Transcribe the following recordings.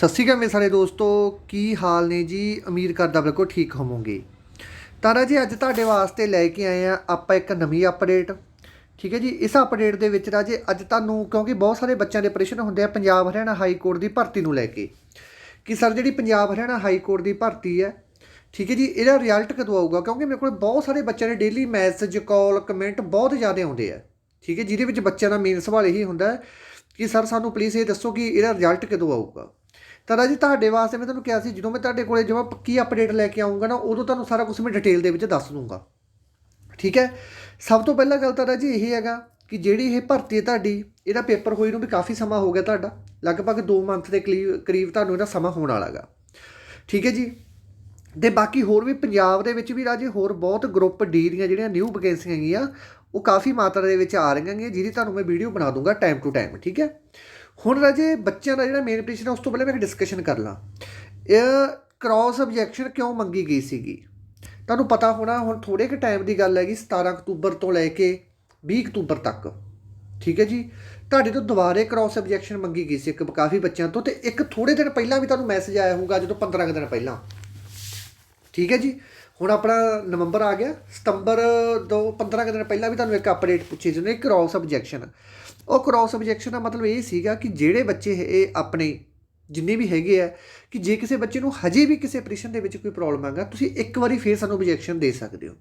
ਸਤਿ ਸ਼੍ਰੀ ਅਕਾਲ ਮੇਰੇ ਸਾਰੇ ਦੋਸਤੋ, ਕੀ ਹਾਲ ਨੇ ਜੀ? ਉਮੀਦ ਕਰਦਾ ਬਿਲਕੁਲ ਠੀਕ ਹੋਵੋਗੇ। ਤਾਂ ਰਾਜੇ ਅੱਜ ਤੁਹਾਡੇ ਵਾਸਤੇ ਲੈ ਕੇ ਆਏ ਆ ਆਪਾਂ ਇੱਕ ਨਵੀਂ ਅਪਡੇਟ ਠੀਕ ਹੈ ਜੀ, ਇਸ ਅਪਡੇਟ ਦੇ ਵਿੱਚ ਰਾਜੇ, ਅੱਜ ਤੁਹਾਨੂੰ, ਕਿਉਂਕਿ ਬਹੁਤ ਸਾਰੇ ਬੱਚਿਆਂ ਦੇ ਪ੍ਰਸ਼ਨ ਹੁੰਦੇ ਆ ਪੰਜਾਬ ਹਰਿਆਣਾ ਹਾਈ ਕੋਰਟ ਦੀ ਭਰਤੀ ਨੂੰ ਲੈ ਕੇ। ਕਿ ਸਰ, ਜਿਹੜੀ ਪੰਜਾਬ ਹਰਿਆਣਾ ਹਾਈ ਕੋਰਟ ਦੀ ਭਰਤੀ ਹੈ, ਠੀਕ ਹੈ ਜੀ, ਇਹਦਾ ਰਿਜ਼ਲਟ ਕਦੋਂ ਆਊਗਾ? ਕਿਉਂਕਿ ਮੇਰੇ ਕੋਲ ਬਹੁਤ ਸਾਰੇ ਬੱਚਿਆਂ ਦੇ ਡੇਲੀ ਮੈਸੇਜ ਕਾਲ ਕਮੈਂਟ ਬਹੁਤ ਜ਼ਿਆਦਾ ਆਉਂਦੇ ਆ। ਠੀਕ ਹੈ, ਜਿਹਦੇ ਵਿੱਚ ਬੱਚਿਆਂ ਦਾ ਮੇਨ ਸਵਾਲ ਇਹੀ ਹੁੰਦਾ ਕਿ ਸਰ, ਸਾਨੂੰ ਪਲੀਜ਼ ਇਹ ਦੱਸੋ ਕਿ ਇਹਦਾ ਰਿਜ਼ਲਟ ਕਦੋਂ ਆਊਗਾ? ਤਾਂ ਰਾਜੀ ਤੁਹਾਡੇ ਵਾਸਤੇ ਮੈਂ ਤੁਹਾਨੂੰ ਕਿਹਾ ਸੀ, ਜਦੋਂ ਮੈਂ ਤੁਹਾਡੇ ਕੋਲੇ ਜਦੋਂ ਪੱਕੀ ਅਪਡੇਟ ਲੈ ਕੇ ਆਉਂਗਾ ਨਾ, ਉਦੋਂ ਤੁਹਾਨੂੰ ਸਾਰਾ ਕੁਝ ਮੈਂ ਡਿਟੇਲ ਦੇ ਵਿੱਚ ਦੱਸ ਦੂੰਗਾ ਠੀਕ ਹੈ? ਸਭ ਤੋਂ ਪਹਿਲਾਂ ਗੱਲ ਤਾਂ ਰਾਜੀ ਇਹ ਹੈਗਾ ਕਿ ਜਿਹੜੀ ਇਹ ਭਰਤੀ ਹੈ ਤੁਹਾਡੀ, ਇਹਦਾ ਪੇਪਰ ਹੋਈ ਨੂੰ ਵੀ ਕਾਫੀ ਸਮਾਂ ਹੋ ਗਿਆ ਤੁਹਾਡਾ। ਲਗਭਗ 2 ਮੰਥ ਦੇ ਕਲੀ- ਕਰੀਬ ਤੁਹਾਨੂੰ ਇਹਦਾ ਸਮਾਂ ਹੋਣ ਵਾਲਾਗਾ ਠੀਕ ਹੈ ਜੀ? ਤੇ ਬਾਕੀ ਹੋਰ ਵੀ ਪੰਜਾਬ ਦੇ ਵਿੱਚ ਵੀ ਰਾਜੇ ਹੋਰ ਬਹੁਤ ਗਰੁੱਪ ਡੀ ਦੀਆਂ ਜਿਹੜੀਆਂ ਨਿਊ ਵੈਕੈਂਸੀਆਂ ਹੈਗੀਆਂ, ਉਹ ਕਾਫੀ ਮਾਤਰਾ ਦੇ ਵਿੱਚ ਆ ਰਹੀਆਂ ਹੈਗੀਆਂ ਜਿਹਦੀ ਤੁਹਾਨੂੰ ਮੈਂ ਵੀਡੀਓ ਬਣਾ ਦੂੰਗਾ ਟਾਈਮ ਟੂ ਟਾਈਮ ਠੀਕ ਹੈ? ਹੁਣ ਰਾਜੇ ਬੱਚਿਆਂ ਦਾ ਜਿਹੜਾ ਮੇਨ ਪਟੀਸ਼ਨ ਹੈ ਉਸ ਤੋਂ ਪਹਿਲਾਂ ਮੈਂ ਇੱਕ ਡਿਸਕਸ਼ਨ ਕਰ ਲਾਂ। ਇਹ ਕ੍ਰਾਸ ਆਬਜੈਕਸ਼ਨ ਕਿਉਂ ਮੰਗੀ ਗਈ ਸੀਗੀ? ਤੁਹਾਨੂੰ ਪਤਾ ਹੋਣਾ, ਹੁਣ ਥੋੜੇ ਕੁ ਟਾਈਮ ਦੀ ਗੱਲ ਹੈਗੀ 17 ਅਕਤੂਬਰ ਤੋਂ ਲੈ ਕੇ 20 ਅਕਤੂਬਰ ਤੱਕ। ਠੀਕ ਹੈ ਜੀ? ਤੁਹਾਡੇ ਤੋਂ ਦੁਬਾਰੇ ਕ੍ਰਾਸ ਆਬਜੈਕਸ਼ਨ ਮੰਗੀ ਗਈ ਸੀ ਇੱਕ ਕਾਫੀ ਬੱਚਿਆਂ ਤੋਂ ਤੇ ਇੱਕ ਥੋੜੇ ਦਿਨ ਪਹਿਲਾਂ ਵੀ ਤੁਹਾਨੂੰ ਮੈਸੇਜ ਆਇਆ ਹੋਊਗਾ, ਜਦੋਂ 15 ਕੁ ਦਿਨ ਪਹਿਲਾਂ। ਠੀਕ ਹੈ ਜੀ? ਹੁਣ ਆਪਣਾ ਨਵੰਬਰ ਆ ਗਿਆ, ਸਤੰਬਰ ਤੋਂ 15 ਕੁ ਦਿਨ ਪਹਿਲਾਂ ਵੀ ਤੁਹਾਨੂੰ ਇੱਕ ਅਪਡੇਟ ਪੁੱਛੀ ਸੀ, ਇੱਕ ਕ੍ਰਾਸ ਆਬਜੈਕਸ਼ਨ ਉਹ ਕ੍ਰਾਸ ਆਬਜੈਕਸ਼ਨ ਦਾ ਮਤਲਬ ਇਹ ਸੀਗਾ ਕਿ ਜਿਹੜੇ ਬੱਚੇ ਇਹ ਆਪਣੇ, ਜਿੰਨੇ ਵੀ ਹੈਗੇ ਆ, ਕਿ ਜੇ ਕਿਸੇ ਬੱਚੇ ਨੂੰ ਹਜੇ ਵੀ ਕਿਸੇ ਆਪਰੇਸ਼ਨ ਦੇ ਵਿੱਚ ਕੋਈ ਪ੍ਰੋਬਲਮ ਹੈਗਾ, ਤੁਸੀਂ ਇੱਕ ਵਾਰੀ ਫੇਰ ਸਾਨੂੰ ਆਬਜੈਕਸ਼ਨ ਦੇ ਸਕਦੇ ਹੋ।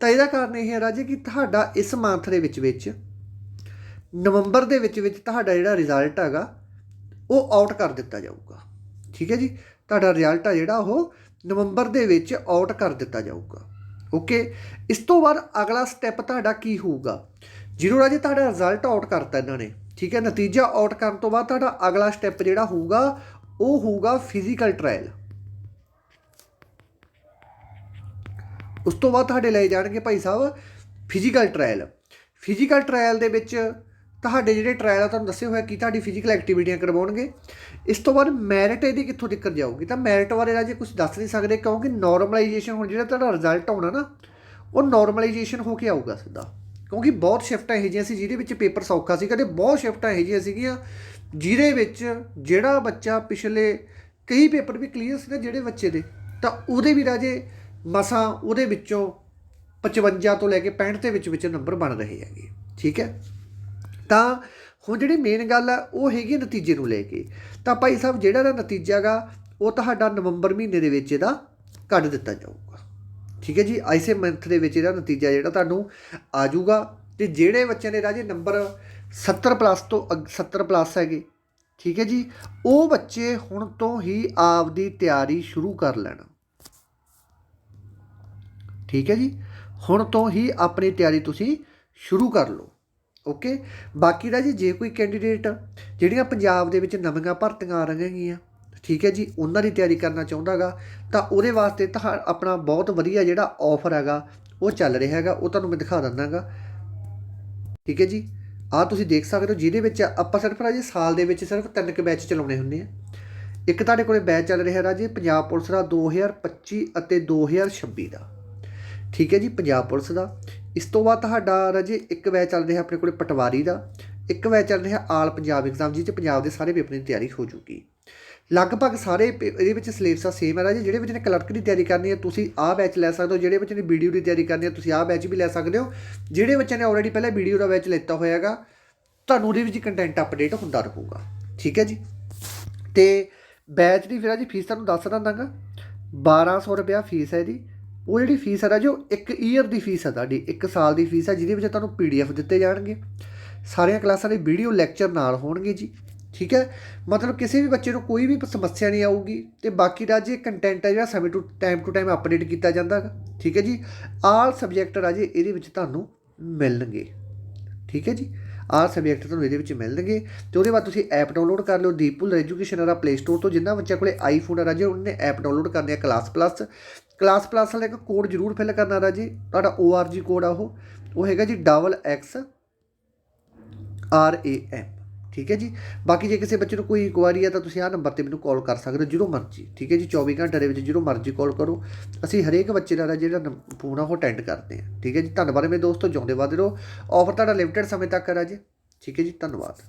ਤਾਂ ਇਹਦਾ ਕਾਰਨ ਇਹ ਹੈ ਰਾਜੇ ਕਿ ਤੁਹਾਡਾ ਇਸ ਮੰਥ ਦੇ ਵਿੱਚ ਵਿੱਚ, ਨਵੰਬਰ ਦੇ ਵਿੱਚ ਵਿੱਚ ਤੁਹਾਡਾ ਜਿਹੜਾ ਰਿਜ਼ਲਟ ਹੈਗਾ, ਉਹ ਆਊਟ ਕਰ ਦਿੱਤਾ ਜਾਊਗਾ। ਠੀਕ ਹੈ ਜੀ? ਤੁਹਾਡਾ ਰਿਜ਼ਲਟ ਆ ਜਿਹੜਾ ਉਹ ਨਵੰਬਰ ਦੇ ਵਿੱਚ ਆਊਟ ਕਰ ਦਿੱਤਾ ਜਾਊਗਾ। ਓਕੇ ਇਸ ਤੋਂ ਬਾਅਦ ਅਗਲਾ ਸਟੈਪ ਤੁਹਾਡਾ ਕੀ ਹੋਊਗਾ? ਜੀਰੋ ਰਾਜੇ, ਤੁਹਾਡਾ ਰਿਜ਼ਲਟ ਆਊਟ ਕਰਤਾ ਇਹਨਾਂ ਨੇ। ਠੀਕ ਹੈ? ਨਤੀਜਾ ਆਊਟ ਕਰਨ ਤੋਂ ਬਾਅਦ ਤੁਹਾਡਾ ਅਗਲਾ ਸਟੈਪ ਜਿਹੜਾ ਹੋਊਗਾ, ਉਹ ਹੋਊਗਾ ਫਿਜ਼ੀਕਲ ਟ੍ਰਾਇਲ ਉਸ ਤੋਂ ਬਾਅਦ ਤੁਹਾਡੇ ਲਏ ਜਾਣਗੇ ਭਾਈ ਸਾਹਿਬ ਫਿਜ਼ੀਕਲ ਟ੍ਰਾਇਲ ਫਿਜ਼ੀਕਲ ਟ੍ਰਾਇਲ ਦੇ ਵਿੱਚ ਤੁਹਾਡੇ ਜਿਹੜੇ ਟ੍ਰਾਇਲ ਆ, ਤੁਹਾਨੂੰ ਦੱਸਿਆ ਹੋਇਆ ਕਿ ਤੁਹਾਡੀ ਫਿਜ਼ੀਕਲ ਐਕਟੀਵਿਟੀਆਂ ਕਰਵਾਉਣਗੇ। ਇਸ ਤੋਂ ਬਾਅਦ ਮੈਰਿਟ ਇਹਦੀ ਕਿੱਥੋਂ ਦਿੱਕਤ ਜਾਊਗੀ? ਤਾਂ ਮੈਰਿਟ ਬਾਰੇ ਰਾਜੇ ਕੁਝ ਦੱਸ ਨਹੀਂ ਸਕਦੇ, ਕਿਉਂਕਿ ਨਾਰਮਲਾਈਜੇਸ਼ਨ ਹੁਣ ਜਿਹੜਾ ਤੁਹਾਡਾ ਰਿਜ਼ਲਟ ਆਉਣਾ ਨਾ, ਉਹ ਨਾਰਮਲਾਈਜੇਸ਼ਨ ਹੋ ਕੇ ਆਊਗਾ ਸਿੱਧਾ। ਕਿਉਂਕਿ ਬਹੁਤ ਸ਼ਿਫਟਾਂ ਇਹੋ ਜਿਹੀਆਂ ਸੀ, ਜਿਹਦੇ ਵਿੱਚ ਪੇਪਰ ਸੌਖਾ ਸੀ, ਕਦੇ ਬਹੁਤ ਸ਼ਿਫਟਾਂ ਇਹੋ ਜਿਹੀਆਂ ਸੀਗੀਆਂ, ਜਿਹਦੇ ਵਿੱਚ ਜਿਹੜਾ ਬੱਚਾ ਪਿਛਲੇ ਕਈ ਪੇਪਰ ਵੀ ਕਲੀਅਰ ਸੀ ਨਾ ਜਿਹੜੇ ਬੱਚੇ ਦੇ। ਤਾਂ ਉਹਦੇ ਵੀ ਰਾਜੇ ਮਸਾਂ ਉਹਦੇ ਵਿੱਚੋਂ 55 ਤੋਂ ਲੈ ਕੇ 65 ਦੇ ਵਿੱਚ ਵਿੱਚ ਨੰਬਰ ਬਣ ਰਹੇ ਹੈਗੇ। ਠੀਕ ਹੈ? ਤਾਂ ਹੁਣ ਜਿਹੜੀ ਮੇਨ ਗੱਲ ਹੈ ਉਹ ਹੈਗੀ ਨਤੀਜੇ ਨੂੰ ਲੈ ਕੇ। ਤਾਂ ਭਾਈ ਸਾਹਿਬ, ਜਿਹੜਾ ਦਾ ਨਤੀਜਾ ਗਾ ਉਹ ਤੁਹਾਡਾ ਨਵੰਬਰ ਮਹੀਨੇ ਦੇ ਵਿੱਚ ਇਹਦਾ ਕੱਢ ਦਿੱਤਾ ਜਾਊਗਾ। ਠੀਕ ਹੈ ਜੀ? ਐਸੇ ਮੰਥ ਦੇ ਵਿੱਚ ਇਹਦਾ ਨਤੀਜਾ ਜਿਹੜਾ ਤੁਹਾਨੂੰ ਆ ਜਾਊਗਾ ਤੇ ਜਿਹੜੇ ਬੱਚਿਆਂ ਦੇ ਰਾਜੇ ਨੰਬਰ 70 ਪਲੱਸ ਤੋਂ ਅੱਗ- 70 ਪਲੱਸ ਹੈਗੇ। ਠੀਕ ਹੈ ਜੀ? ਉਹ ਬੱਚੇ ਹੁਣ ਤੋਂ ਹੀ ਆਪ ਦੀ ਤਿਆਰੀ ਸ਼ੁਰੂ ਕਰ ਲੈਣ। ਠੀਕ ਹੈ ਜੀ? ਹੁਣ ਤੋਂ ਹੀ ਆਪਣੀ ਤਿਆਰੀ ਤੁਸੀਂ ਸ਼ੁਰੂ ਕਰ ਲਓ। ਓਕੇ? ਬਾਕੀ ਦਾ ਜੀ, ਜੇ ਕੋਈ ਕੈਂਡੀਡੇਟ ਜਿਹੜੀਆਂ ਪੰਜਾਬ ਦੇ ਵਿੱਚ ਨਵੀਆਂ ਭਰਤੀਆਂ ਆ ਰਹੀਆਂ ਹੈਗੀਆਂ ਠੀਕ ਹੈ ਜੀ, ਉਹਨਾਂ ਦੀ ਤਿਆਰੀ ਕਰਨਾ ਚਾਹੁੰਦਾਗਾ, ਤਾਂ ਉਹਦੇ ਵਾਸਤੇ ਤਾਂ ਆਪਣਾ ਬਹੁਤ ਵਧੀਆ ਜਿਹੜਾ ਆਫਰ ਹੈਗਾ, ਉਹ ਚੱਲ ਰਿਹਾ ਹੈਗਾ, ਉਹ ਤੁਹਾਨੂੰ ਮੈਂ ਦਿਖਾ ਦਿੰਦਾਗਾ। ਠੀਕ ਹੈ ਜੀ? ਆ ਤੁਸੀਂ ਦੇਖ ਸਕਦੇ ਹੋ, ਜਿਹਦੇ ਵਿੱਚ ਆਪਾਂ ਸਿਰਫ ਰਾਜੇ ਸਾਲ ਦੇ ਵਿੱਚ ਸਿਰਫ ਤਿੰਨ ਕੁ ਬੈਚ ਚਲਾਉਣੇ ਹੁੰਦੇ ਆ। ਇੱਕ ਤੁਹਾਡੇ ਕੋਲੇ ਬੈਚ ਚੱਲ ਰਿਹਾ ਰਾਜੇ ਪੰਜਾਬ ਪੁਲਿਸ ਦਾ 2025 ਅਤੇ 2026 ਦਾ। ਠੀਕ ਹੈ ਜੀ, ਪੰਜਾਬ ਪੁਲਿਸ ਦਾ। ਇਸ ਤੋਂ ਬਾਅਦ ਤੁਹਾਡਾ ਰਾਜੇ ਇੱਕ ਬੈਚ ਚੱਲ ਰਿਹਾ ਆਪਣੇ ਕੋਲੇ ਪਟਵਾਰੀ ਦਾ, ਇੱਕ ਬੈਚ ਚੱਲ ਰਿਹਾ ਆਲ ਪੰਜਾਬ ਐਗਜ਼ਾਮ ਜੀ 'ਚ ਪੰਜਾਬ ਦੇ ਸਾਰੇ ਪੇਪਰ ਦੀ ਤਿਆਰੀ ਹੋ ਜੂਗੀ। ਲਗਭਗ ਸਾਰੇ ਪੇ- ਇਹਦੇ ਵਿੱਚ ਸਿਲੇਬਸ ਸੇਮ ਹੈ ਰਾਜੇ, ਜਿਹੜੇ ਬੱਚੇ ਨੇ ਕਲਰਕ ਦੀ ਤਿਆਰੀ ਕਰਨੀ ਹੈ ਤੁਸੀਂ ਆਹ ਬੈਚ ਲੈ ਸਕਦੇ ਹੋ, ਜਿਹੜੇ ਬੱਚੇ ਨੇ ਵੀਡੀਓ ਦੀ ਤਿਆਰੀ ਕਰਨੀ ਹੈ ਤੁਸੀਂ ਆਹ ਬੈਚ ਵੀ ਲੈ ਸਕਦੇ ਹੋ। ਜਿਹੜੇ ਬੱਚਿਆਂ ਨੇ ਆਲਰੇਡੀ ਪਹਿਲਾਂ ਵੀਡੀਓ ਦਾ ਬੈਚ ਲਿੱਤਾ ਹੋਇਆ ਤੁਹਾਨੂੰ ਉਹਦੇ ਵਿੱਚ ਕੰਟੈਂਟ ਅਪਡੇਟ ਹੁੰਦਾ ਰਹੂਗਾ। ਠੀਕ ਹੈ ਜੀ? ਤੇ ਬੈਚ ਦੀ ਫਿਰ ਆ ਜੀ ਫੀਸ ਤੁਹਾਨੂੰ ਦੱਸ ਦਿੰਦਾਗਾ। 1200 ਰੁਪਿਆ ਫੀਸ ਹੈ ਇਹਦੀ। ਉਹ ਜਿਹੜੀ ਫੀਸ ਹੈ ਰਾਜੋ ਇੱਕ ਈਅਰ ਦੀ ਫੀਸ ਹੈ ਤੁਹਾਡੀ, ਇੱਕ ਸਾਲ ਦੀ ਫੀਸ ਹੈ, ਜਿਹਦੇ ਵਿੱਚ ਤੁਹਾਨੂੰ ਪੀਡੀਐਫ ਦਿੱਤੇ ਜਾਣਗੇ। ਸਾਰੀਆਂ ਕਲਾਸਾਂ ਦੇ ਵੀਡੀਓ ਲੈਕਚਰ ਨਾਲ ਹੋਣਗੇ ਜੀ, ਠੀਕ ਹੈ? ਮਤਲਬ ਕਿਸੇ ਵੀ ਬੱਚੇ ਨੂੰ ਕੋਈ ਵੀ ਸਮੱਸਿਆ ਨਹੀਂ ਆਊਗੀ ਤੇ ਬਾਕੀ ਰਾਜੇ ਕੰਟੈਂਟ ਹੈ ਜਿਹੜਾ ਸਮੇਂ to time to time update ਕੀਤਾ ਜਾਂਦਾ ਹੈਗਾ, ਠੀਕ ਹੈ ਜੀ? ਆਲ ਸਬਜੈਕਟ ਰਾਜੇ ਇਹਦੇ ਵਿੱਚ ਤੁਹਾਨੂੰ ਮਿਲਣਗੇ, ਠੀਕ ਹੈ ਜੀ? ਆਹ ਸਬਜੈਕਟ ਤੁਹਾਨੂੰ ਇਹਦੇ ਵਿੱਚ ਮਿਲਣਗੇ ਤੇ ਉਹਦੇ ਬਾਅਦ ਤੁਸੀਂ ਐਪ ਡਾਊਨਲੋਡ ਕਰ ਲਿਓ, ਦੀਪੁਲ ਐਜੂਕੇਸ਼ਨ ਵਾਲਾ ਪਲੇ ਸਟੋਰ ਤੋਂ, ਜਿੰਨਾ ਬੱਚਿਆਂ ਕੋਲੇ ਆਈਫੋਨ ਹੈ ਰਾਜੇ, ਉਹਨਾਂ ਨੇ ਐਪ ਡਾਊਨਲੋਡ ਕਰਨੀ ਹੈ ਕਲਾਸ ਪਲੱਸ ਕਲਾਸ ਪਲੱਸ ਵਾਲਾ ਇੱਕ ਕੋਡ ਜ਼ਰੂਰ ਫਿਲ ਕਰਨਾ ਰਾਜੇ, ਤੁਹਾਡਾ ORG ਕੋਡ ਆ ਉਹ। ਉਹ ਹੈਗਾ ਜੀ double X R A M, ਠੀਕ ਹੈ ਜੀ? ਬਾਕੀ ਜੇ ਕਿਸੇ ਬੱਚੇ ਨੂੰ ਕੋਈ ਇਨਕੁਆਇਰੀ ਹੈ ਤਾਂ ਤੁਸੀਂ ਆਹ ਨੰਬਰ ਤੇ ਮੈਨੂੰ ਕਾਲ ਕਰ ਸਕਦੇ ਹੋ ਜਦੋਂ ਮਰਜ਼ੀ, ਠੀਕ ਹੈ ਜੀ? 24 ਘੰਟੇ ਦੇ ਵਿੱਚ ਜਦੋਂ ਮਰਜ਼ੀ ਕਾਲ ਕਰੋ। ਅਸੀਂ ਹਰੇਕ ਬੱਚੇ ਦਾ ਜਿਹੜਾ ਫੋਨ ਆ ਉਹ ਅਟੈਂਡ ਕਰਦੇ ਹਾਂ, ਠੀਕ ਹੈ ਜੀ? ਧੰਨਵਾਦ। ਮੇਰੇ ਦੋਸਤੋ ਜਿਉਂਦੇ ਵਾਦੇ ਰਹੋ। ਆਫਰ ਤੁਹਾਡਾ ਲਿਮਟਿਡ ਸਮੇਂ ਤੱਕ ਹੈ ਜੀ ਠੀਕ ਹੈ ਜੀ? ਧੰਨਵਾਦ।